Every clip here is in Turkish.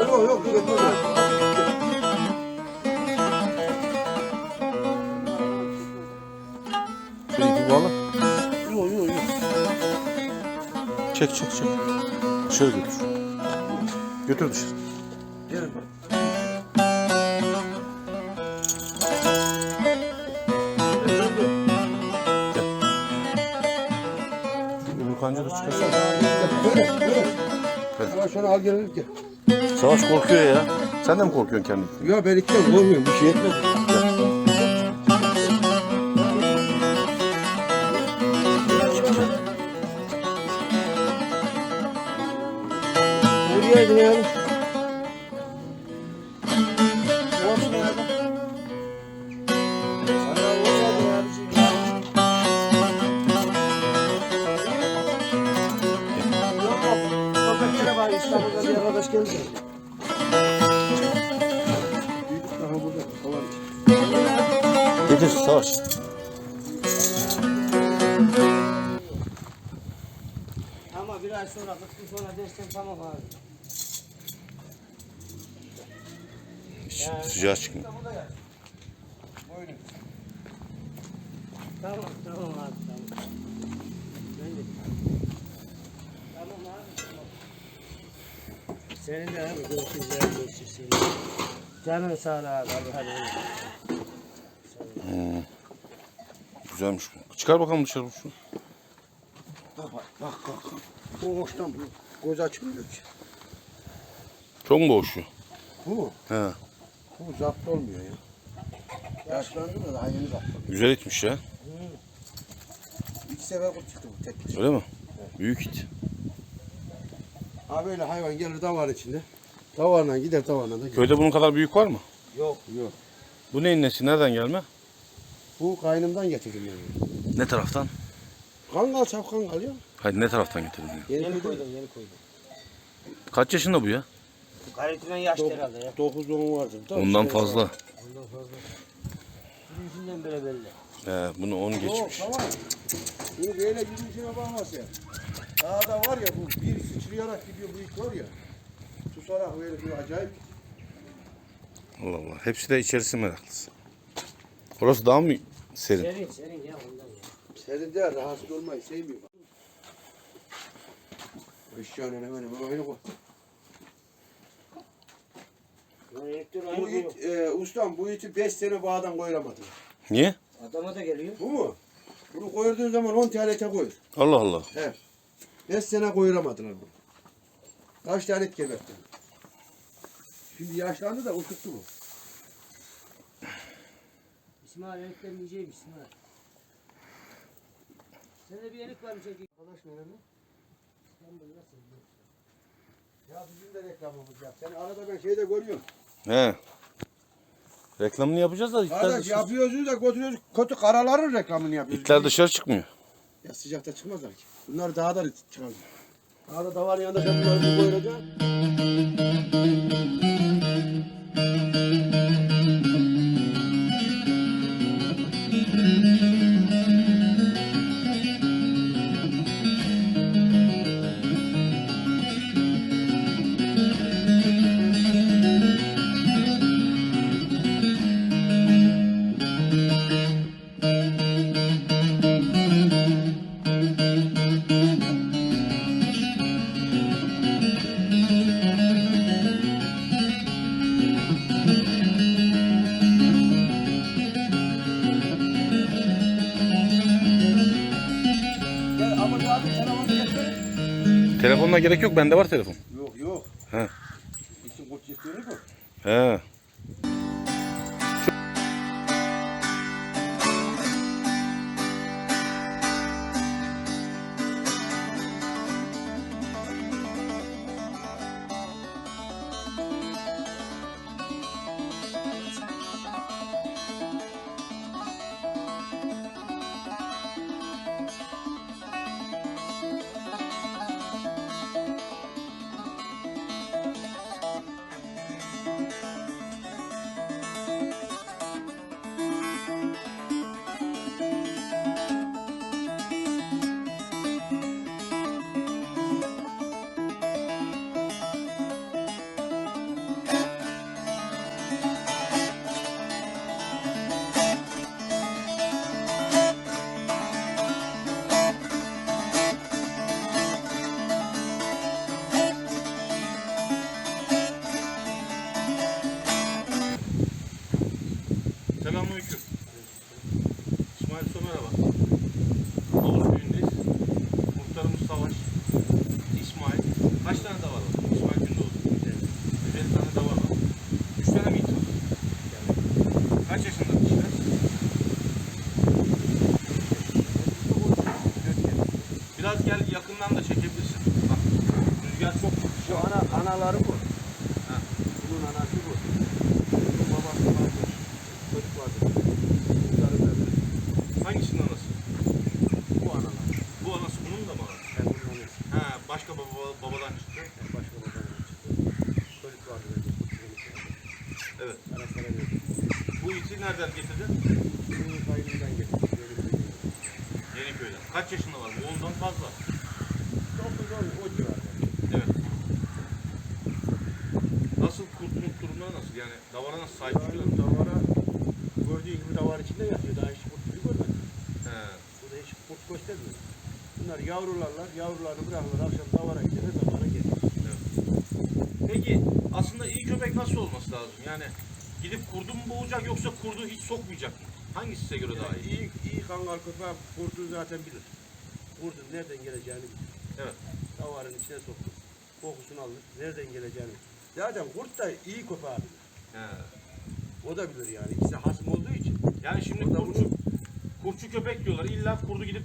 Ya Yok yok o. Şöyle ipi bağla. Yok yok yok. Çek çek çek. Dışarı götür. Götür dışarı. Gelin bak. Öbür kancağı da çıkarsana. Böyle böyle. Ama şunu al gelelim gel. Savaş korkuyor ya. Sen de mi korkuyorsun kendin? Ya ben ikiden korkmuyorum bir şey etmez. Nereyeydin ya? Savaş. Ama bir ay sonra, gün sonra dersen tamam abi. Sıcağı çıkın. Tamam, tamam abi, tamam. Ben de. Tamam abi, tamam. Senin de abi görüşürüz görüşürüz. Canın sağ ol abi, hadi hadi. Güzelmiş. Çıkar bakalım dışarı şunu. Bak bak bak. Bu hoştan bu. Göz açmıyor ki. Çok mu boğuşuyor? Bu mu? He. Bu zapt olmuyor ya. Yaşlandı da daha yeni zapt oluyor. Güzel etmiş ya. İki sefer kurt çıktı bu tek. Öyle mi? Büyük it. Ha böyle hayvan gelir davarın içinde. Davarla gider davarla da gelir. Köyde bunun kadar büyük var mı? Yok yok. Bu neyin nesi? Nereden gelme? Bu kaynımdan getirdim yani. Ne taraftan? Kangal çap kangal ya. Hayır ne taraftan getirdin? ya? Yeni, Yeni koydum. koydum, yeni koydum. Kaç yaşında bu ya? Gayetinden yaşlı herhalde ya. 9 10 vardır. Da Ondan işte- fazla. Ondan fazla. Yüzünden böyle belli. He, bunu 10 Yok geçmiş. tamam. Bunu böyle yürüyüşüne bakmaz ya. Daha da var ya bu bir sıçrayarak gidiyor bu it var ya. Tutarak böyle bir acayip. Allah Allah. Hepsi de içerisi meraklısı. Orası daha mı serin? Serin, serin ya ondan ya. Senin de rahatsız olmayı sevmiyor. Eşyanın hemen hemen aynı Bu bu. it, e, ustam bu iti 5 sene bağdan koyuramadı. Niye? Adama da geliyor. Bu mu? Bunu koyurduğun zaman 10 TL'te koyur. Allah Allah. He. 5 sene koyuramadılar bunu. Kaç tane et gebertti. Şimdi yaşlandı da uçuttu bu. İsmail enikten yiyeceğim İsmail. Sende bir enik var mı çekeyim? Arkadaş nerede? Ya bizim de reklamımız yap. Sen arada ben şeyde görüyorum. He. Reklamını yapacağız da itler Arkadaş dışarı, yapıyoruz da götürüyoruz. Kötü karaların reklamını yapıyoruz. itler dışarı çıkmıyor. Ya sıcakta çıkmazlar ki. Bunlar daha da çıkar. Daha da davarın yanında sen bunları koyacaksın. Getir. Telefonla gerek yok. Bende var telefon. Yok yok. He. İçin kurt istiyor mu? He. Hangisinin anası? Bu analar. Bu anası bunun da mı anası? Ben bunun anası. Ha, başka baba, babadan çıktı. Ben başka babadan çıktı. Çocuk vardı. Evet. Verdi. Bu iti nereden getirdin? Bunun kaybından getirdi. Böyle bir şey. Yeniköy'den. Kaç yaşında var? Bu ondan fazla. Dokuz on o civarda. Evet. Nasıl kurtuluk durumları nasıl? Yani davara nasıl sahip çıkıyor? Yani davara gördüğü gibi davar içinde yatıyor. Daha hiç kurt gibi görmedim. He. Burada hiç kurt göstermiyor. Bunlar yavrularlar. Yavrularını bırakırlar. Akşam davara gider. Davara gelir. Peki aslında iyi köpek nasıl olması lazım? Yani gidip kurdu mu boğacak yoksa kurdu hiç sokmayacak mı? Hangisi size göre daha Yani iyi? iyi, iyi kangal köpeği kurdu zaten bilir. Kurdun nereden geleceğini bilir. Evet. Davarın içine soktu. Kokusunu alır. Nereden geleceğini bilir. Zaten kurt da iyi köpeği bilir. He. O da bilir yani. İkisi hasım olduğu için. Yani şimdi O da kurtçu köpek diyorlar. İlla kurdu gidip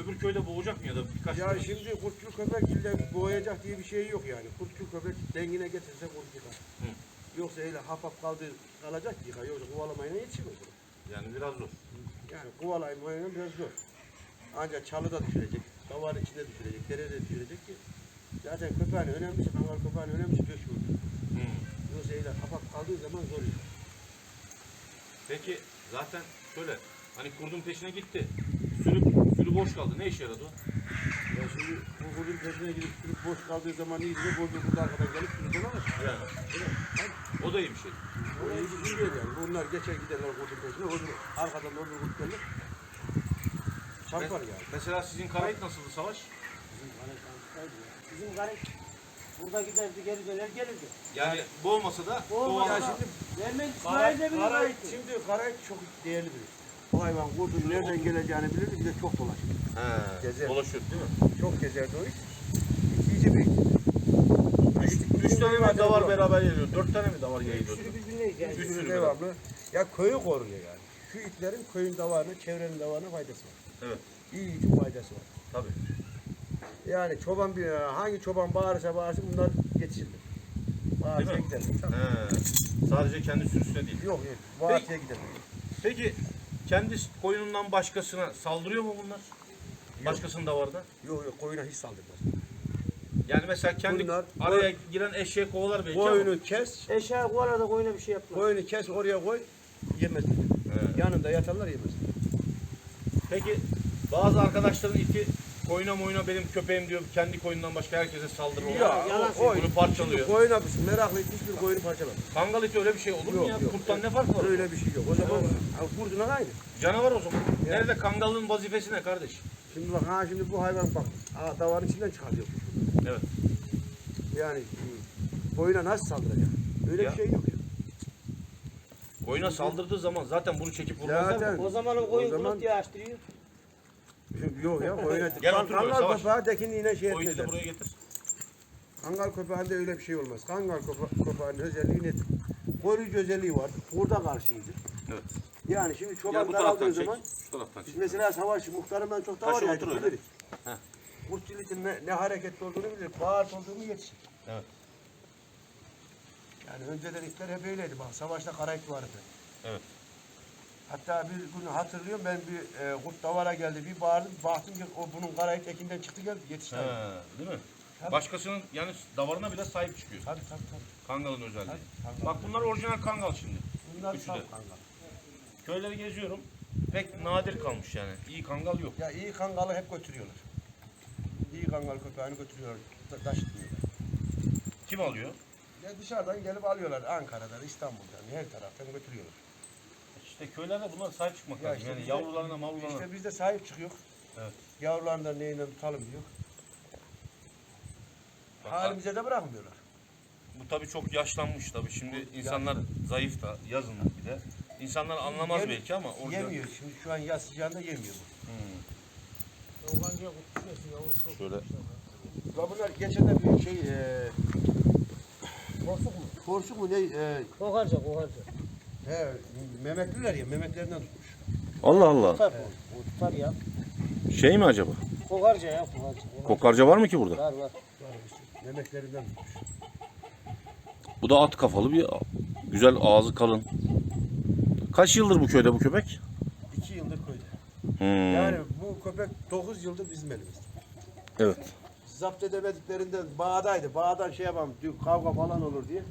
öbür köyde boğacak mı ya da birkaç Ya tane? şimdi kurtçu köpek illa boğacak diye bir şey yok yani. Kurtçu köpek dengine getirse kurt yıkar. Hı. Yoksa öyle hap hap kaldı kalacak yıkar. Yoksa kovalamayla yetişmez. Yani biraz zor. Yani kovalamayla biraz zor. Ancak çalıda düşürecek, davarın içinde düşürecek, derede düşürecek ki zaten köpeğin önemlisi, kangal köpeğin önemlisi döşü olur. Hı. Yoksa öyle hap hap kaldığı zaman zor yıkar. Peki zaten şöyle hani kurdun peşine gitti. Sürü, sürü boş kaldı. Ne işe yaradı o? Ya şimdi bu kurdun peşine gidip sürüp boş kaldığı zaman iyi de boş bir arkadan gelip sürüden alır. Yani. O da iyi bir şey. O iyi bir şey yani. Bunlar geçer giderler kurdun peşine, zaman arkadan öbür kurt gelir. Çarpar yani. Mesela sizin karayit nasıldı savaş? Bizim garip burada giderdi geri döner gelirdi. Yani boğmasa da Olmasa da şimdi- Vermez Karayip, İsmail'de bile karayip, gayet. şimdi karayip çok değerli bir. Bu hayvan kurdun nereden geleceğini bilir, bir de çok dolaşır. He, Gezer. dolaşıyor değil mi? Çok gezerdi o iş. İkinci bir. Üç, üç tane mi davar beraber geliyor? Dört tane mi davar geliyor? Sürü birbirine geldi. Üç sürü devamlı. Ya köyü koruyor yani. Şu itlerin köyün davarına, çevrenin davarına faydası var. Evet. İyi için faydası var. Tabii. Yani çoban bir hangi çoban bağırırsa bağırsın bunlar yetişirler. Bağırtıya mi? giderler. Sadece kendi sürüsüne değil. Yok yok. Bağırtıya giderler. Peki kendi koyunundan başkasına saldırıyor mu bunlar? Başkasının davarda? Yok yok koyuna hiç saldırmaz. Yani mesela kendi Bunlar- araya giren eşeği kovalar belki ama. Koyunu kes, Eşeğe kovala koyuna bir şey yapmaz. koyunu kes oraya koy, yemez. Yanında yatarlar yemez. Peki bazı arkadaşların iti koyuna moyuna benim köpeğim diyor kendi koyundan başka herkese saldırır. Ya, Ya, yalan o, o, Bunu parçalıyor. Şimdi koyuna meraklı hiçbir koyunu parçalamaz. Kangal iti öyle bir şey olur mu Yok, ya? yok. Kurttan ne farkı var? Öyle bir şey yok. O zaman ha, kurduna aynı. Canavar o zaman. Nerede kangalın vazifesi ne kardeş? Şimdi bak ha şimdi bu hayvan bak. Ha, davarın içinden çıkartıyor. Evet. Yani e, koyuna nasıl saldıracak? Öyle Ya. bir şey yok. ya. Koyuna saldırdığı zaman zaten bunu çekip vurmazlar Zaten- mı? O zaman o koyun O zaman- kulut diye açtırıyor. Yok ya koyuna. Gel otur böyle, Kangal Savaş. köpeği tekinliğine şey O iti de etmezler. buraya getir. Kangal köpeğinde öyle bir şey olmaz. Kangal köpe köpeğinin özelliği nedir? Koruyucu özelliği var. Kurda karşıydı. Evet. Yani şimdi Ya çoban bu daraldığı taraftan çek. zaman Şu taraftan Biz çek. mesela savaş muhtarından çok da var şu ya. otur öyle. biliriz. Heh. Kurtçuluğun ne, ne hareketli olduğunu bilir. Bağırt olduğunu yetişir. Evet. Yani önceden itler hep öyleydi. Bak savaşta karayip vardı. Evet. Hatta bir gün hatırlıyorum ben bir e, kurt davara geldi. Bir bağırdım. Baktım ki o bunun karayip ekinden çıktı geldi. Yetişti. He, değil mi? Tabii. Başkasının yani davarına bile sahip çıkıyor. Tabii tabii tabii. Kangalın özelliği. Tabii, tabii. Bak bunlar orijinal kangal şimdi. Bunlar Üçü de. kangal. Köyleri geziyorum. Pek nadir kalmış yani. İyi kangal yok. Ya iyi kangalı hep götürüyorlar. İyi kangal köpeğini götürüyorlar. Ta- Taşıtmıyorlar. Kim alıyor? Ya dışarıdan gelip alıyorlar. Ankara'dan, İstanbul'dan her taraftan götürüyorlar. İşte köylerde bunlar sahip çıkmak Ya lazım. işte yani biz de- yavrularına mavrularına. İşte biz de sahip çıkıyor. Evet. Yavrularını da neyle tutalım diyor. Bak, Halimize de bırakmıyorlar. Bu tabii çok yaşlanmış tabii. Şimdi insanlar zayıf da yazın bir de. İnsanlar anlamaz Yem- belki ama orada Yemiyor. Şimdi şu an yaz sıcağında yemiyor bu. şöyle Ya bunlar geçen de bir şey e, porsuk mu? Porsuk mu ne? E, Kokarca kokarca. He, memekliler ya memeklerinden tutmuş. Allah Allah. Tutar bu. O tutar ya. Şey mi acaba? Kokarca ya kokarca. Kokarca var mı ki burada? Var var. Yemeklerinden tutmuş. Bu da at kafalı bir güzel ağzı kalın. Kaç yıldır bu köyde bu köpek? İki yıldır köyde. Hmm, Yani bu köpek 9 yıldır bizim elimizde. Evet. Zapt edemediklerinden bağdaydı. Bağdan şey diyor, kavga falan olur diye.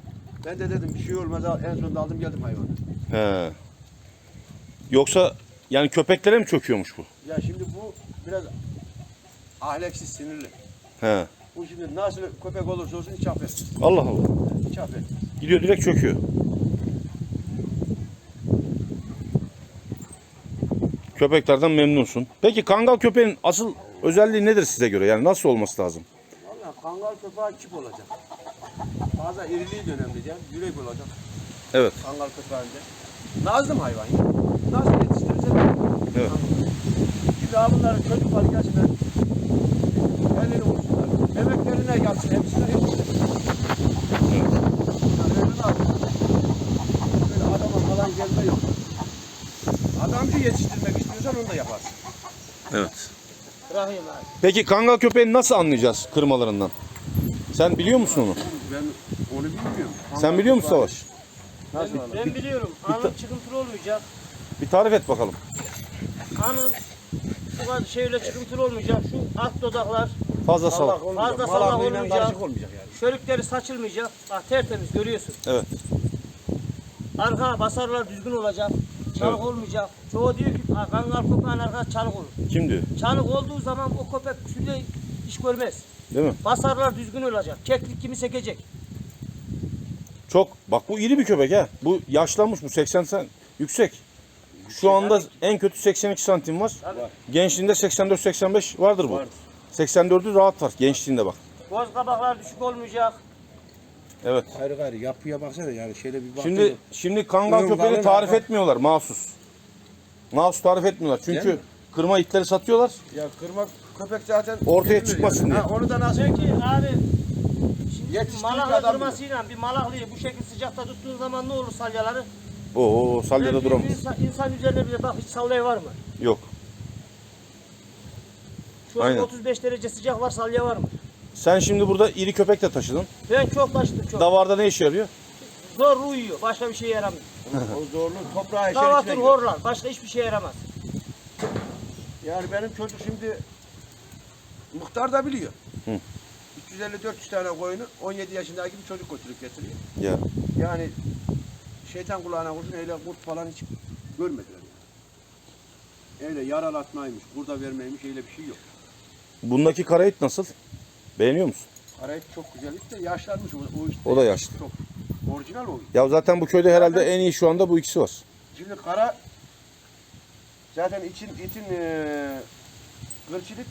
Ben de dedim bir şey olmaz. En sonunda aldım geldim hayvanı. He. Yoksa yani köpeklere mi çöküyormuş bu? Ya şimdi bu biraz ahlaksız, sinirli. He. Bu şimdi nasıl köpek olursa olsun hiç affetmez. Allah Allah. Hiç affetmez. Gidiyor direkt çöküyor. Köpeklerden memnunsun. Peki kangal köpeğin asıl özelliği nedir size göre? Yani nasıl olması lazım? Valla kangal köpeği çip olacak. Fazla iriliği de önemli değil. Yürek olacak Evet. kangal. Nazlı mı hayvan ya? Nasıl yetiştirirse Evet. Şimdi abi bunların çocuklar gelsinler. Elini vursunlar. Bebeklerine yatsın hepsine hepsine. Yapayım? Böyle adama falan gelme yok. Adamcı yetiştirmek istiyorsan onu da yaparsın. Evet. Bırakayım abi. Peki kangal köpeğini nasıl anlayacağız kırmalarından? Sen biliyor musun onu? Sen biliyor musun Savaş? Nasıl? Ben biliyorum. Anın çıkıntılı olmayacak. Bir tarif et bakalım. Anın şu kadar şeyle çıkıntılı olmayacak. Şu alt dodaklar, Fazla salak. Fazla salak olmayacak. olmayacak yani. şörükleri saçılmayacak. Bak tertemiz görüyorsun. Evet. Arka basarlar düzgün olacak. Çalık Evet. olmayacak. Çoğu diyor ki "Ha, kangal köpeğin arkası çalık olur. Kim diyor? Çalık olduğu zaman o köpek şöyle iş görmez. Değil mi? Basarlar düzgün olacak. Keklik kimi sekecek. Çok. Bak bu iri bir köpek ha. Bu yaşlanmış bu 80 sen yüksek. Şu anda en kötü 82 santim var. Tabii. Gençliğinde 84-85 vardır bu. Vardır. 84'ü rahat var gençliğinde bak. Göz kabaklar düşük olmayacak. Evet. Gayrı gayrı yapıya baksana yani şöyle bir baktın Şimdi şimdi kangal Ön köpeğini tarif arka- etmiyorlar mahsus. Mahsus tarif etmiyorlar. Değil Çünkü mi? kırma itleri satıyorlar. Ya kırmak köpek zaten Ortaya bilinir çıkmasın yani. diye. Ha, onu da nasıl Çünkü abi Yetiştiği malakla adam kırmasıyla bir malaklıyı bu şekilde sıcakta tuttuğun zaman ne olur salyaları? Oo salyada Belki duramaz. Insan, insan üzerine bile bak hiç salya var mı? Yok. Şu an Aynen. 35 derece sıcak var salya var mı? Sen şimdi burada iri köpek de taşıdın. Ben çok taşıdım çok. Davarda ne işe yarıyor? Zor uyuyor. Başka bir şeye yaramıyor. o zorlu toprağı işin Davatır içine horlar. Başka hiçbir şeye yaramaz. Yani benim çocuk şimdi muhtar da biliyor. Hı. 350-400 tane koyunu 17 yaşındaki bir çocuk götürüp getiriyor. Ya. Yani şeytan kulağına kurşun öyle kurt falan hiç görmediler yani. Öyle yaralatmaymış, kurda vermeymiş öyle bir şey yok. Bundaki karayit nasıl? Beğeniyor musun? Arayıp çok güzellik de yaşlanmış o, o işte. O da yaşlı. Çok orijinal o. Ya zaten bu köyde herhalde en iyi şu anda bu ikisi var. Şimdi kara zaten için itin eee kırçılık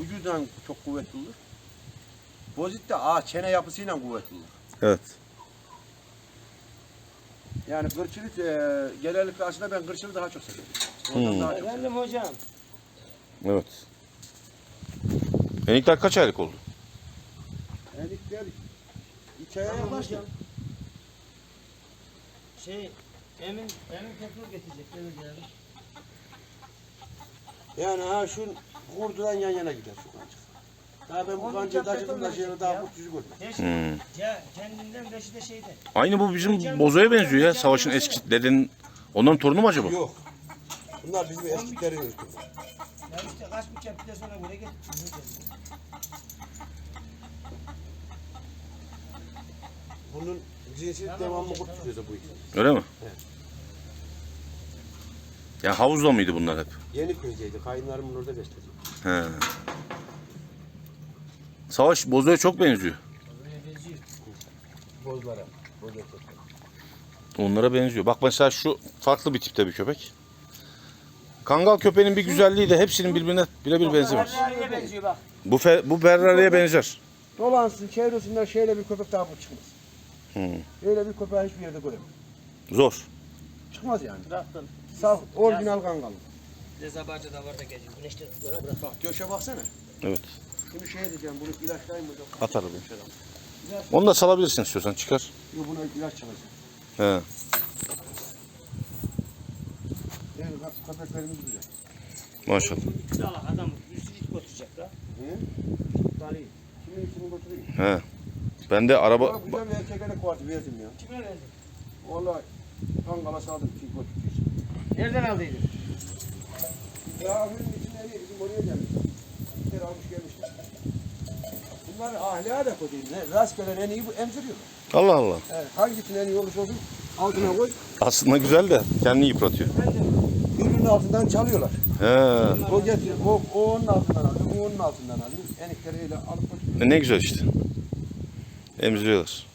vücudan çok kuvvetli olur. Bozit de ağ çene yapısıyla kuvvetli olur. Evet. Yani kırçılık eee genellikle aslında ben kırçılığı daha çok seviyorum. Ondan Hmm. daha çok seviyorum. Efendim hocam. Evet. Enikler kaç aylık oldu? Elik delik. İki aya yaklaştı. Şey Emin Emin petrol getirecek Demir yani. Yani ha şu kurdudan yan yana gider şu kancık. Daha ben bu taşıdım da şeyle daha. Beş, Hmm. ce- kendinden beşi de şeyde. Aynı bu bizim bozoya benziyor ya. Savaşın eski dedenin onların torunu mu acaba? Yok. Bunlar bizim eskilerin. Ya işte kaç bıçak bir de sonra buraya gel. Bunun cinsi devamlı kurt tutuyordu bu iki. Öyle mi? Evet. Ya havuzda mıydı bunlar hep? Yeni köydeydi. Kayınlarımın orada besledi. He. Savaş bozoya çok benziyor. Bozlara. Bozlara. Onlara benziyor. Bak mesela şu farklı bir tipte bir köpek. Kangal köpeğinin bir güzelliği de hepsinin birbirine birebir benzemez. Bu fe, bu Ferrari'ye benzer. Dolansın çevresinden şöyle bir köpek daha bu çıkmaz. Hmm. Öyle bir köpeği hiçbir yerde göremem. Zor. Çıkmaz yani. Bıraktım. Saf, orijinal kangal. Dezabarcı da var da geziyor. Güneşte tutuyor bırak. Bak göğe baksana. Evet. Şimdi şey diyeceğim bunu ilaçlayayım mı? Atar abi. Onu da salabilirsin istiyorsan çıkar. Yok buna ilaç çalacağım. He. Yani kö- köpeklerimiz güzel. Maşallah. Allah adam üstü git götürecek la. Hı? Dalayım. Kimin içini götüreyim? He. Ben de araba Bana güzel bir erkek elek vardı verdim ya. Kime verdin? Vallahi Ankara saldım ki götürdüyse. Nereden aldıydın? Ya abinin içinde bizim oraya gelmiş. Bir almış gelmişler. Bunlar ahlaya da koyayım. Rastgele en iyi bu emziriyorlar. Allah Allah. Evet. Hangisinin en iyi olursa olsun altına koy. Aslında güzel de kendini yıpratıyor. Birbirinin altından çalıyorlar. He. O getiriyor. O, o onun altından alıyor. O onun altından alıyor. Enikleriyle alıp götürüyor. E Ne güzel işte. Emziriyorlar.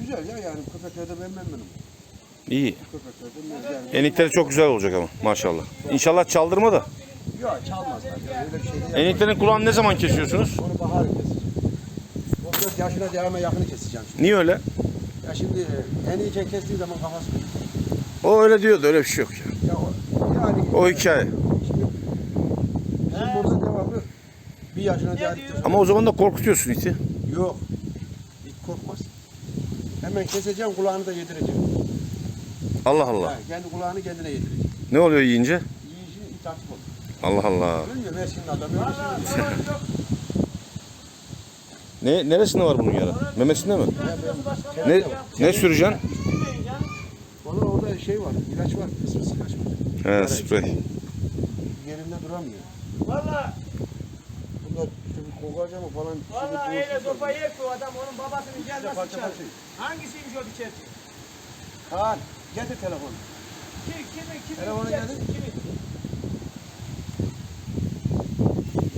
Güzel ya yani köpeklerde ben memnunum. İyi. Köpeklerde yani. Enikleri çok güzel olacak ama maşallah. İnşallah çaldırma da. Yok çalmazlar. Öyle bir şey değil. Eniklerin kulağını ne zaman kesiyorsunuz? Onu bahar keseceğim. 34 yaşına devamı yakını keseceğim. şimdi. Niye öyle? Ya şimdi en iyice kestiği zaman kafası O öyle diyordu öyle bir şey yok ya. Ya o, yani O hikaye. Şimdi bizim burada devamlı bir yaşına geldik. Ama o zaman da korkutuyorsun iti. Yok. Hiç korkmaz. Hemen keseceğim kulağını da yedireceğim. Allah Allah. Ha, kendi kulağını kendine yedirecek. Ne oluyor yiyince? Allah Allah. Mersin'in adamı. Ne neresinde var bunun yara? Memesinde mi? Ne ne süreceksin? Onun orada şey var, ilaç var, ilaç var. He sprey. Yerinde duramıyor. Valla Bunlar işte bir kokaca mı falan. valla öyle sopa yer ki o adam onun babasının gelmesi parça içeri. parça. Hangisiymiş o içerisi? Kaan getir telefonu. Kim, kimi, kimi? Telefonu içerisi, geldi. Kimi?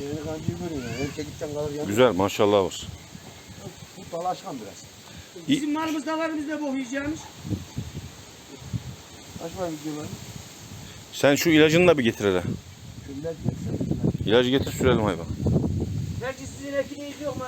Görüyor. kalır. Güzel maşallah var. Bu dalaşkan biraz. Bizim malımız bok yiyeceğimiz? Kaç var videoları? Sen şu ilacını da bir getir hele. İlacı getir sürelim hayvan. Belki sizin ekiniz yok mu?